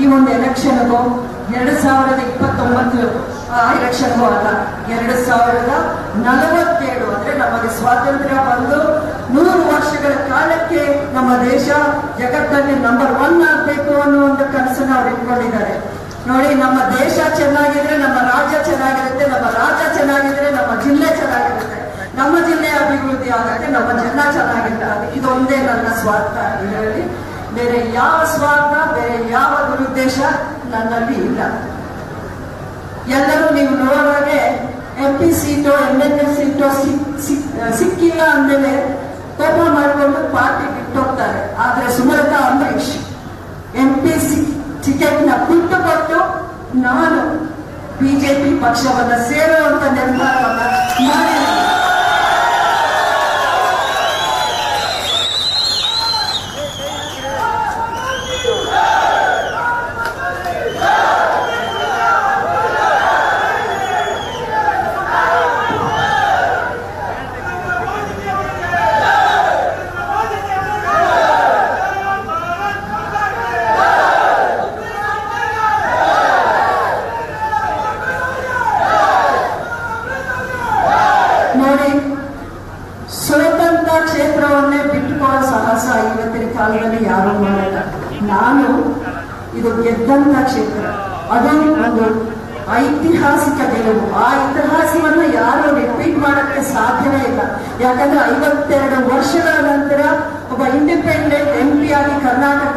ಈ ಒಂದು ಎಲೆಕ್ಷನ್ಗೂ ಎರಡು ಸಾವಿರದ ಇಪ್ಪತ್ತೊಂಬತ್ತು ಎಲೆಕ್ಷನ್ಗೂ ಅಲ್ಲ, ಎರಡು ಸಾವಿರದ ನಲವತ್ತೇಳು ಅಂದ್ರೆ ನಮಗೆ ಸ್ವಾತಂತ್ರ್ಯ ಬಂದು ನೂರು ವರ್ಷಗಳ ಕಾಲಕ್ಕೆ ನಮ್ಮ ದೇಶ ಜಗತ್ತಲ್ಲಿ ನಂಬರ್ ಒನ್ ಆಗ್ಬೇಕು ಅನ್ನೋ ಒಂದು ಕನಸನ್ನು ಅವ್ರು ಇಟ್ಕೊಂಡಿದ್ದಾರೆ. ನೋಡಿ, ನಮ್ಮ ದೇಶ ಚೆನ್ನಾಗಿದ್ರೆ, ನಮ್ಮ ರಾಜ್ಯ ಚೆನ್ನಾಗಿರುತ್ತೆ, ನಮ್ಮ ರಾಜ್ಯ ಚೆನ್ನಾಗಿದ್ರೆ, ನಮ್ಮ ಜಿಲ್ಲೆ ಚೆನ್ನಾಗಿರುತ್ತೆ. ನಮ್ಮ ಜಿಲ್ಲೆ ಅಭಿವೃದ್ಧಿ ಆಗುತ್ತೆ ನಮ್ಮ ಜನ ಚೆನ್ನಾಗಿರ್ತಾರೆ ಇದೊಂದೇ ನನ್ನ ಸ್ವಾರ್ಥ. ಇದರಲ್ಲಿ ಬೇರೆ ಯಾವ ಸ್ವಾರ್ಥ, ಬೇರೆ ಯಾವ ದುರುದ್ದೇಶ ನನ್ನಲ್ಲಿ ಇಲ್ಲ. ಎಲ್ಲರೂ ನೀವು ನೋಡೋದಾಗೆ M P seat M L A seat ಸಿಕ್ಕಿಲ್ಲ ಅಂದಮೇಲೆ ಕೋಪ ಮಾಡಿಕೊಂಡು ಪಾರ್ಟಿ ಬಿಟ್ಟೋಗ್ತಾರೆ. ಆದ್ರೆ ಸುಮಲತಾ ಅಂಬರೀಶ್ ಎಂ ಪಿ ಟಿಕೆಟ್ನ ಬಿಟ್ಟು ಕೊಟ್ಟು ನಾನು ಬಿಜೆಪಿ ಪಕ್ಷವನ್ನ ಸೇರುವಂತ ನಿರ್ಧಾರವನ್ನ ಸಾಹಸ ಇವತ್ತಿನ ಕಾಲದಲ್ಲಿ ಯಾರು ಮಾಡಲ್ಲ. ನಾನು ಇದು ಗೆದ್ದಂತ ಕ್ಷೇತ್ರ. ಅದು ಒಂದು ಐತಿಹಾಸಿಕ ಗೆಲುವು. ಆ ಇತಿಹಾಸವನ್ನು ಯಾರು ರಿಪೀಟ್ ಮಾಡಕ್ಕೆ ಸಾಧ್ಯವೇ ಇಲ್ಲ. ಯಾಕಂದ್ರೆ ಐವತ್ತೆರಡು ವರ್ಷಗಳ ನಂತರ ಒಬ್ಬ ಇಂಡಿಪೆಂಡೆಂಟ್ ಎಂ ಪಿ ಆಗಿ ಕರ್ನಾಟಕದಲ್ಲಿ